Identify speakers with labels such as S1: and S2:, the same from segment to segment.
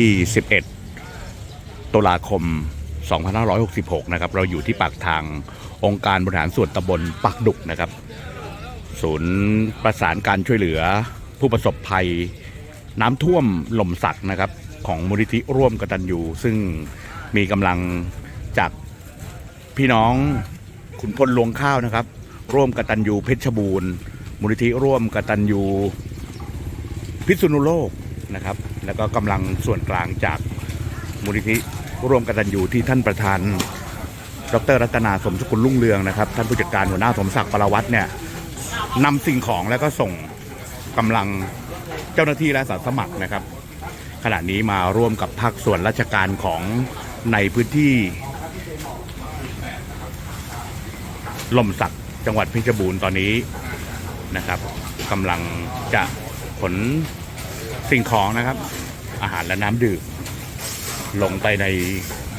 S1: ที่ 11 ตุลาคม 2566 นะครับ เราอยู่ที่ปากทางองค์การบริหารส่วนตำบลปักดุกนะครับ ศูนย์ประสานการช่วยเหลือผู้ประสบภัยน้ำท่วมหล่มสักนะครับ ของมูลนิธิร่วมกตัญญูซึ่งมีกำลังจากพี่น้องขุนพลลวงข้าวนะครับ ร่วมกตัญญูเพชรบูรณ์มูลนิธิร่วมกตัญญูพิษณุโลกนะครับ แล้วก็กำลังส่วนกลางจากมูลนิธิร่วมกตัญญูที่ท่านประธาน ดรรัตนาสมสกุลรุ่งเรืองนะครับ ท่านผู้จัดการหัวหน้าสมศักดิ์ปรวัตเนี่ยนำสิ่งของแล้วก็ส่งกำลังเจ้าหน้าที่และอาสาสมัครนะครับ ขณะนี้มาร่วมกับภาคส่วนราชการของในพื้นที่ลมสักจังหวัดเพชรบูรณ์ตอนนี้นะครับกำลังจะขน สิ่งของนะครับ อาหารและน้ำดื่ม ลงไปใน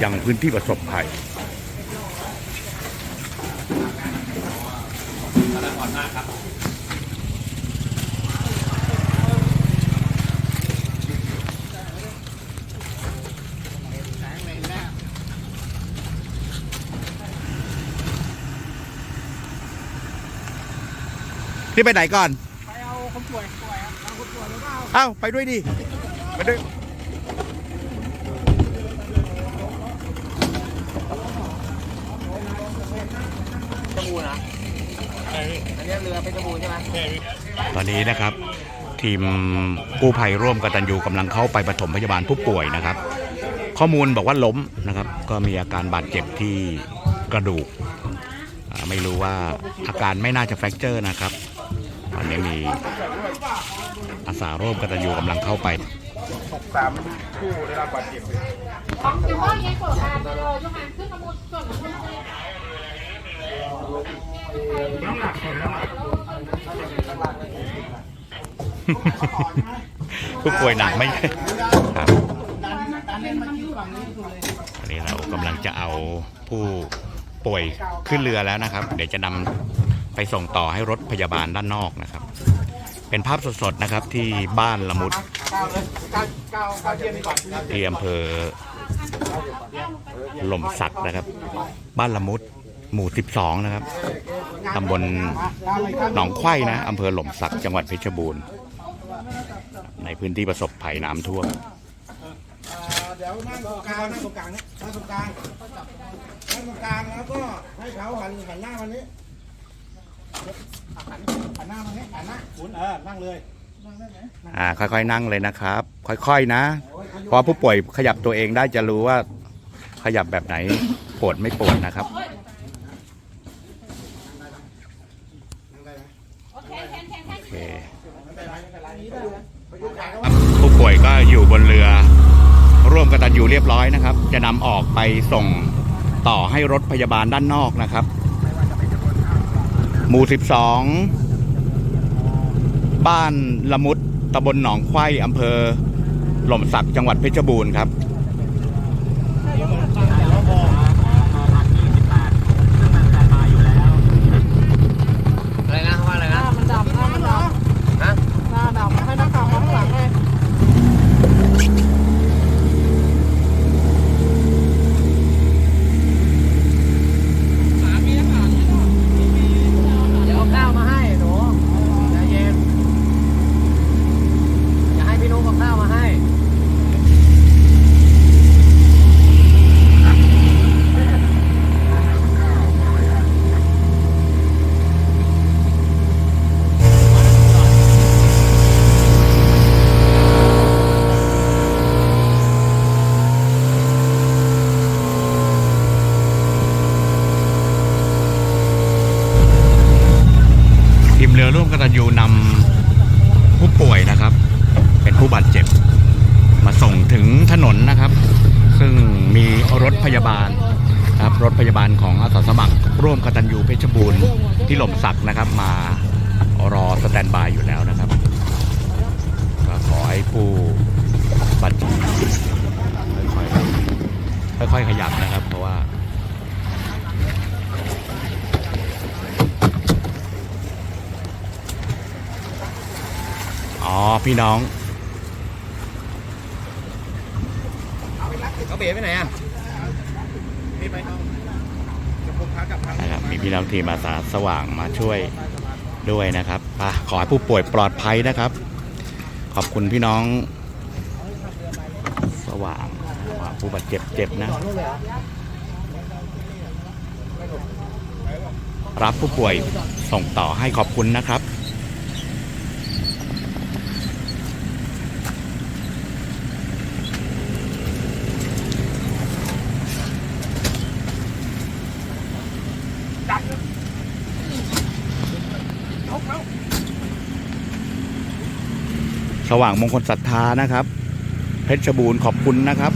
S1: ยังพื้นที่ประสบภัยนี่ไปไหนก่อน
S2: ไปเอาคนป่วยป่วยครับเอาคนป่วยหรือเปล่า
S1: อ้าไปด้วยดิไปด้วย
S2: จมูกนะอันนี้เรือเป็นจมูกใช่ไหม
S1: ตอนนี้นะครับ ทีมกู้ภัยร่วมกตัญญูกำลังเข้าไปปฐมพยาบาลผู้ป่วยนะครับ ข้อมูลบอกว่าล้มนะครับ ก็มีอาการบาดเจ็บที่กระดูกอ่าไม่รู้ว่าอาการไม่น่าจะแฟรกเจอร์นะครับตอนนี้มี อาสาร่วมกตัญญูกำลังเข้าไป
S2: สามผู้ได้รับบาดเจ็บ
S3: จะว่ายังกดการไปเลยยกมันขึ้นมาหมดส่วนขึ้นเลย
S2: น้ำหนักเห็นแล้ว
S1: ผู้ป่วยหนักไหมครับ
S2: ดันดันเล่นมาที่ฝั่งนี้สุดเลย
S1: อันนี้เรากำลังจะเอาผู้ป่วยขึ้นเรือแล้วนะครับ เดี๋ยวจะนำไปส่งต่อให้รถพยาบาลด้านนอกนะครับ เป็นภาพสดๆนะครับที่บ้านละมุด
S2: ที่อำ
S1: เภอหล่มสักนะครับ บ้านละมุดหมู่ 12 นะครับตำบลหนองไข่นะอำเภอหล่มสักจังหวัดเพชรบูรณ์ ในพื้นที่ประสบภัยน้ำท่วม
S2: เดี๋ยวนั่งตรงกลางนั่งตรงกลางนี่ยนั่งตรงกลางนั่งตรงกลางแล้วก็ให้เขาหันหันหน้ามานี้ หันหันหน้ามานี้หันหน้าหมุนเออนั่งเลย
S1: อ่าค่อยๆนั่งเลยนะครับ ค่อยๆนะ เพราะผู้ป่วยขยับตัวเองได้จะรู้ว่า ขยับแบบไหนปวดไม่ปวดนะครับ
S3: โอเคแทนแทนแทน
S1: โอเคผู้ป่วยก็อยู่บนเรือ ร่วมกตันอยู่เรียบร้อยนะครับ จะนำออกไปส่งต่อให้รถพยาบาลด้านนอกนะครับ หมู่ 12 บ้านละมุดตำบลหนองไข่อำเภอหล่มสักจังหวัดเพชรบูรณ์ครับ
S4: อะไรนะว่าอะไร
S2: ห
S4: นะ
S2: น้ามันดำหน้ามันดำ
S4: ฮะ
S2: หน้าดำให้นักข่าวมาข้างหลังเลย เดี๋ยวเอาข้าวมาให้หนูใจเย็นอย่าให้พี่นุ๊กเอาข้าวมาให้
S1: ทีมเรือร่วมกตันยูนำผู้ป่วยนะครับ เป็นผู้บาดเจ็บ มาส่งถึงถนนนะครับ ซึ่งมีรถพยาบาลครับรถพยาบาลของอาสาสมัคร ร่วมกตันยูเพชรบูรณ์ที่หล่มสักนะครับ มารอสแตนบายอยู่แล้วนะครับก็ขอให้ผู้บาดเจ็บค่อยๆค่อยๆขยับนะครับ เพราะว่า อ๋อ พี่น้อง
S4: เอาเบ๋ไปไหนอะ
S2: มีไปเอาจะพกพากลับทาง
S1: นะครับ มีพี่น้องทีมอาสาสว่างมาช่วยด้วยนะครับอะขอให้ผู้ป่วยปลอดภัยนะครับ ขอบคุณพี่น้อง สว่างว่าผู้บาดเจ็บเจ็บนะ รับผู้ป่วยส่งต่อให้ขอบคุณนะครับ ว่างมงคลศรัทธานะครับ เพชรบูรณ์ขอบคุณนะครับ